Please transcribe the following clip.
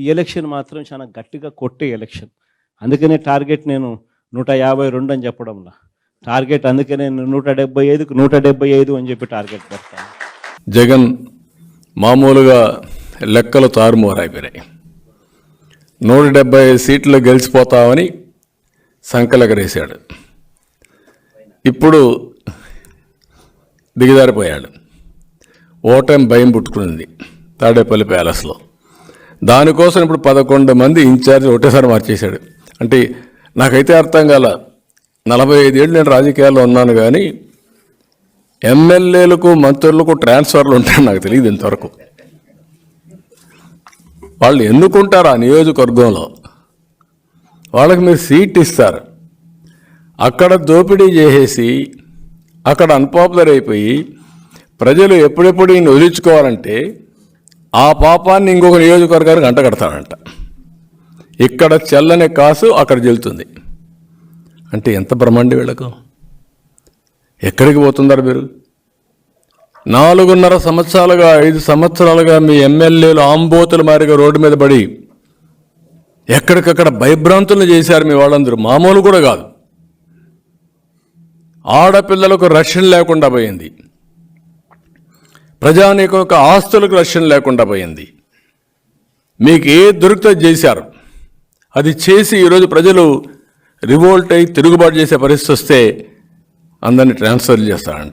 ఈ ఎలక్షన్ మాత్రం చాలా గట్టిగా కొట్టే ఎలక్షన్. అందుకనే టార్గెట్ నేను నూట యాభై రెండు అని చెప్పడంలా. టార్గెట్ అందుకే నేను నూట డెబ్బై ఐదుకు నూట డెబ్బై ఐదు అని చెప్పి టార్గెట్ పెడతాను. జగన్ మామూలుగా లెక్కలు తారుమారైపోయినాయి. నూట డెబ్బై ఐదు సీట్లు గెలిచిపోతామని సంకలకరేశాడు. ఇప్పుడు దిగజారిపోయాడు. ఓటమి భయం పుట్టుకునింది తాడేపల్లి ప్యాలెస్లో. దానికోసం ఇప్పుడు పదకొండు మంది ఇన్ఛార్జ్ ఒకటేసారి మార్చేశాడు. అంటే నాకైతే అర్థం కాల నలభై ఐదేళ్ళు నేను రాజకీయాల్లో ఉన్నాను కానీ ఎమ్మెల్యేలకు మంత్రులకు ట్రాన్స్ఫర్లు ఉంటాయని నాకు తెలియదు ఇంతవరకు. వాళ్ళు ఎన్నుకుంటారు ఆ నియోజకవర్గంలో? వాళ్ళకి మీరు సీట్ ఇస్తారు. అక్కడ దోపిడీ చేసేసి అక్కడ అన్పాపులర్ అయిపోయి ప్రజలు ఎప్పుడెప్పుడు ఈయన వదిలించుకోవాలంటే ఆ పాపాన్ని ఇంకొక నియోజకవర్గానికి అంటగడతాడంట ఇక్కడ చల్లని కాసు అక్కడ చెల్లుతుంది అంటే ఎంత బ్రహ్మండి వీళ్ళకు? ఎక్కడికి పోతున్నారు మీరు? నాలుగున్నర సంవత్సరాలుగా ఐదు సంవత్సరాలుగా మీ ఎమ్మెల్యేలు ఆంబోతుల మారిగా రోడ్డు మీద పడి ఎక్కడికక్కడ భయభ్రాంతులు చేశారు మీ వాళ్ళందరూ. మామూలు కూడా కాదు. ఆడపిల్లలకు రక్షణ లేకుండా పోయింది. ప్రజానీకం యొక్క ఆస్తులకు రక్షణ లేకుండా పోయింది. మీకు ఏ దొరికితే చేశారు. అది చేసి ఈరోజు ప్రజలు రివోల్ట్ అయి తిరుగుబాటు చేసే పరిస్థితి వస్తే అందరిని ట్రాన్స్ఫర్ చేస్తారంట.